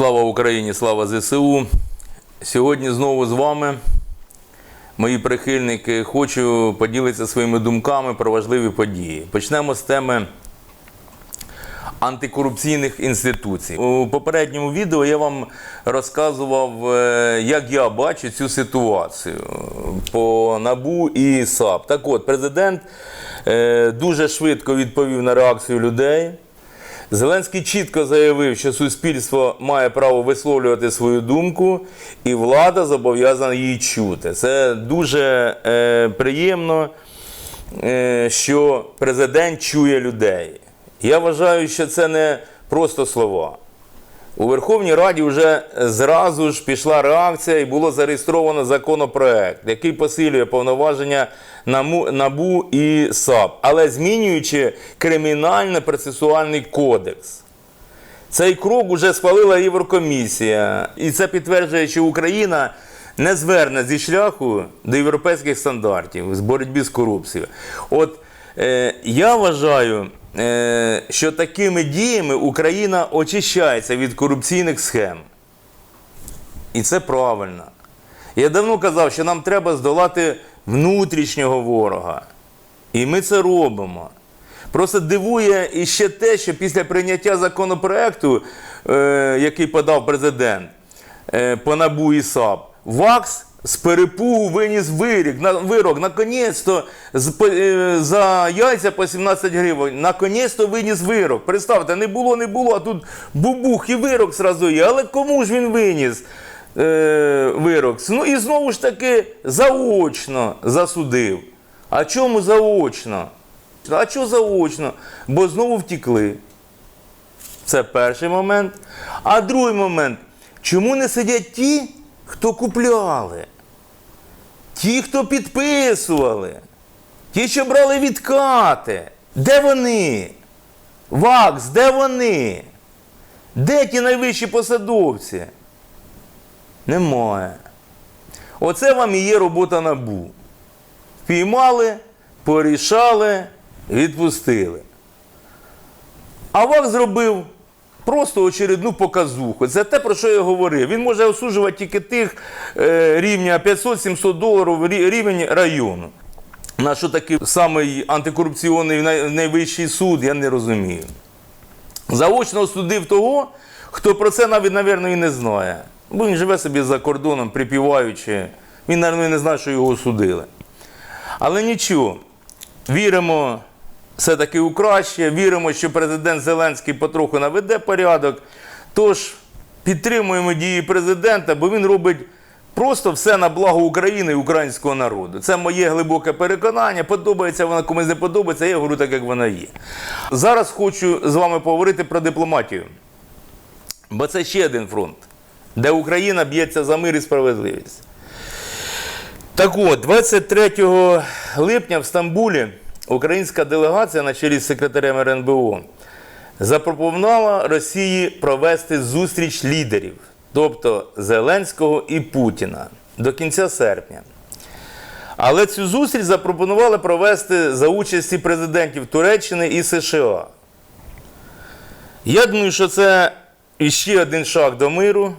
Слава Україні, слава ЗСУ. Сьогодні знову з вами, мої прихильники, хочу поділитися своїми думками про важливі події. Почнемо з теми антикорупційних інституцій. У попередньому відео я вам розказував, е, як я бачу цю ситуацію по НАБУ і САП. Так от, президент е, дуже швидко відповів на реакцію людей. Зеленський чітко заявив, що суспільство має право висловлювати свою думку, і влада зобов'язана її чути. Це дуже е, приємно, е, що президент чує людей. Я вважаю, що це не просто слова. У Верховній Раді вже зразу ж пішла реакція і було зареєстровано законопроект, який посилює повноваження НАБУ і САП, але змінюючи кримінально-процесуальний кодекс. Цей крок уже схвалила Єврокомісія, і це підтверджує, що Україна не зверне зі шляху до європейських стандартів з боротьбі з корупцією. От е, я вважаю, що такими діями Україна очищається від корупційних схем. І це правильно. Я давно казав, що нам треба здолати внутрішнього ворога. І ми це робимо. Просто дивує іще те, що після прийняття законопроекту, е, який подав президент е, по НАБУ і САП, ВАКС з перепугу виніс вирік, на, вирок. Наконець-то е, за яйця по 17 гривень. Наконець-то виніс вирок. Представте, не було, не було, а тут бубух і вирок зразу є. Але кому ж він виніс? е, вирок. Ну і знову ж таки заочно засудив. А чому заочно? А чого заочно? Бо знову втікли. Це перший момент. А другий момент. Чому не сидять ті, хто купляли? Ті, хто підписували, ті, що брали відкати. Де вони? ВАКС, де вони? Де ті найвищі посадовці? Немає. Оце вам і є робота НАБУ. Піймали, порішали, відпустили. А ВАК зробив просто очередну показуху. Це те, про що я говорив. Він може осуджувати тільки тих е, рівня 500-700 доларів рівень району. На що такий самий антикорупційний найвищий суд, я не розумію. Заочно осудив того, хто про це навіть, мабуть, і не знає. Бо він живе собі за кордоном, припіваючи. Він, мабуть, не знає, що його осудили. Але нічого, віримо все-таки у краще, віримо, що президент Зеленський потроху наведе порядок. Тож підтримуємо дії президента, бо він робить просто все на благо України і українського народу. Це моє глибоке переконання. Подобається вона комусь не подобається, я говорю так, як вона є. Зараз хочу з вами поговорити про дипломатію. Бо це ще один фронт, де Україна б'ється за мир і справедливість. Так от, 23 липня в Стамбулі українська делегація на чолі з секретарем РНБО запропонувала Росії провести зустріч лідерів, тобто Зеленського і Путіна, до кінця серпня. Але цю зустріч запропонували провести за участі президентів Туреччини і США. Я думаю, що це іще один шаг до миру,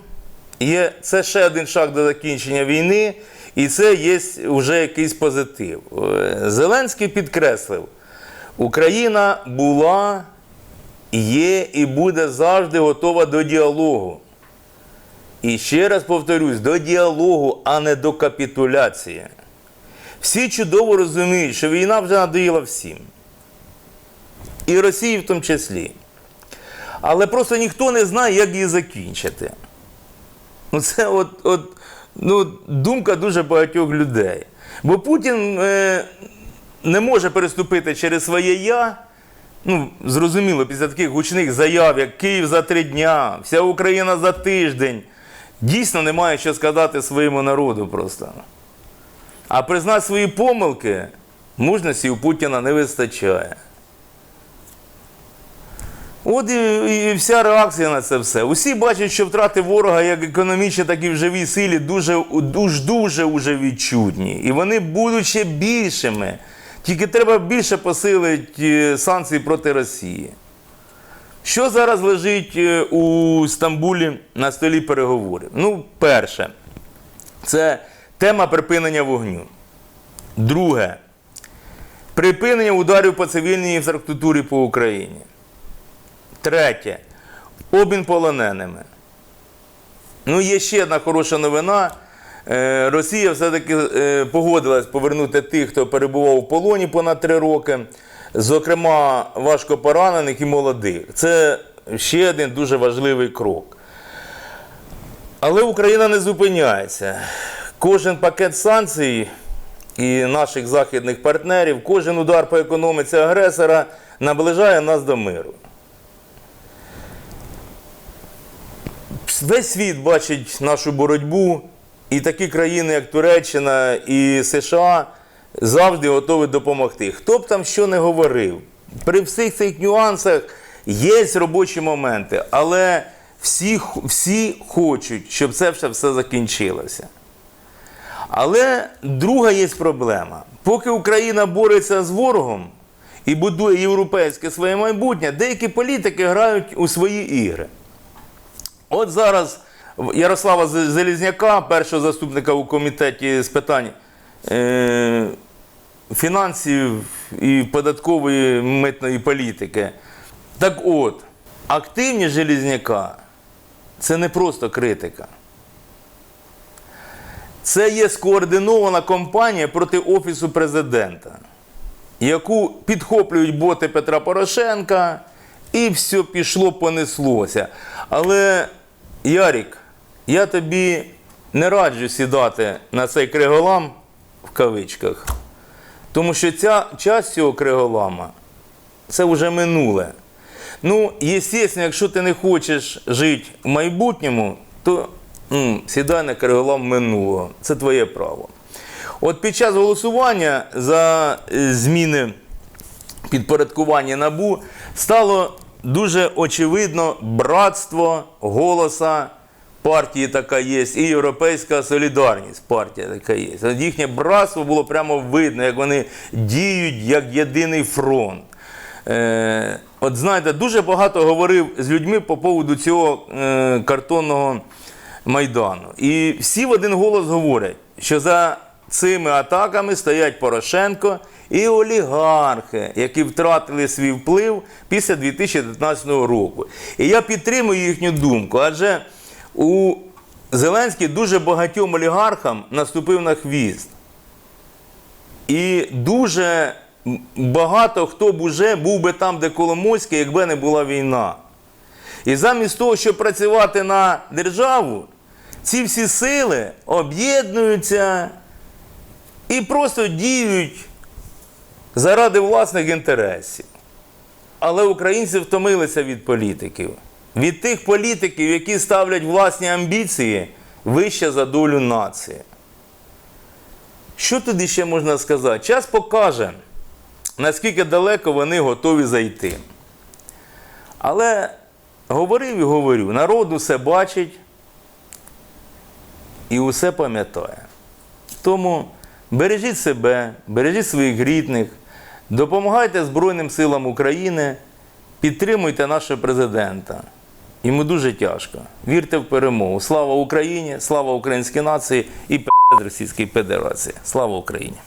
є, це ще один шаг до закінчення війни, і це є вже якийсь позитив. Е, Зеленський підкреслив, Україна була, є і буде завжди готова до діалогу. І ще раз повторюсь, до діалогу, а не до капітуляції. Всі чудово розуміють, що війна вже надоїла всім. І Росії в тому числі. Але просто ніхто не знає, як її закінчити. Ну, це от, от, ну, думка дуже багатьох людей. Бо Путін е, не може переступити через своє я. Ну, зрозуміло, після таких гучних заяв, як Київ за три дня, вся Україна за тиждень. Дійсно немає що сказати своєму народу просто. А признати свої помилки мужності у Путіна не вистачає. От і, і вся реакція на це все. Усі бачать, що втрати ворога як економічні, так і в живій силі дуже дуже, дуже уже відчутні. І вони будуть ще більшими. Тільки треба більше посилити е, санкції проти Росії. Що зараз лежить е, у Стамбулі на столі переговорів? Ну, перше, це тема припинення вогню. Друге, припинення ударів по цивільній інфраструктурі по Україні. Третє, обмін полоненими. Ну, є ще одна хороша новина. Е, Росія все-таки е, погодилась повернути тих, хто перебував у полоні понад три роки, зокрема важко поранених і молодих. Це ще один дуже важливий крок. Але Україна не зупиняється. Кожен пакет санкцій і наших західних партнерів, кожен удар по економіці агресора наближає нас до миру. Весь світ бачить нашу боротьбу, і такі країни, як Туреччина і США, завжди готові допомогти. Хто б там що не говорив, при всіх цих нюансах є робочі моменти, але всі, всі хочуть, щоб це все, все закінчилося. Але друга є проблема. Поки Україна бореться з ворогом і будує європейське своє майбутнє, деякі політики грають у свої ігри. От зараз Ярослава Залізняка, першого заступника у комітеті з питань е, фінансів і податкової митної політики. Так от, активність Желізняка це не просто критика. Це є скоординована кампанія проти Офісу президента, яку підхоплюють боти Петра Порошенка, і все пішло, понеслося. Але, Ярік, я тобі не раджу сідати на цей криголам в кавичках, тому що ця часть цього криголама це вже минуле. Ну, звісно, якщо ти не хочеш жити в майбутньому, то м, сідай на криголам минулого. Це твоє право. От під час голосування за е, зміни підпорядкування НАБУ стало дуже очевидно братство голоса партії така є, і Європейська солідарність партія така є. Їхнє братство було прямо видно, як вони діють як єдиний фронт. Е, от знаєте, дуже багато говорив з людьми по поводу цього е, картонного майдану. І всі в один голос говорять, що за цими атаками стоять Порошенко і олігархи, які втратили свій вплив після 2019 року. І я підтримую їхню думку, адже у Зеленський дуже багатьом олігархам наступив на хвіст. І дуже багато хто б уже був би там, де Коломойський, якби не була війна. І замість того, щоб працювати на державу, ці всі сили об'єднуються і просто діють заради власних інтересів. Але українці втомилися від політиків. Від тих політиків, які ставлять власні амбіції вище за долю нації. Що тоді ще можна сказати? Час покаже, наскільки далеко вони готові зайти. Але говорив і говорю, народ усе бачить і усе пам'ятає. Тому бережіть себе, бережіть своїх рідних, допомагайте Збройним силам України, підтримуйте нашого президента. Йому дуже тяжко. Вірте в перемогу. Слава Україні, слава українській нації і Російській Федерації. Слава Україні!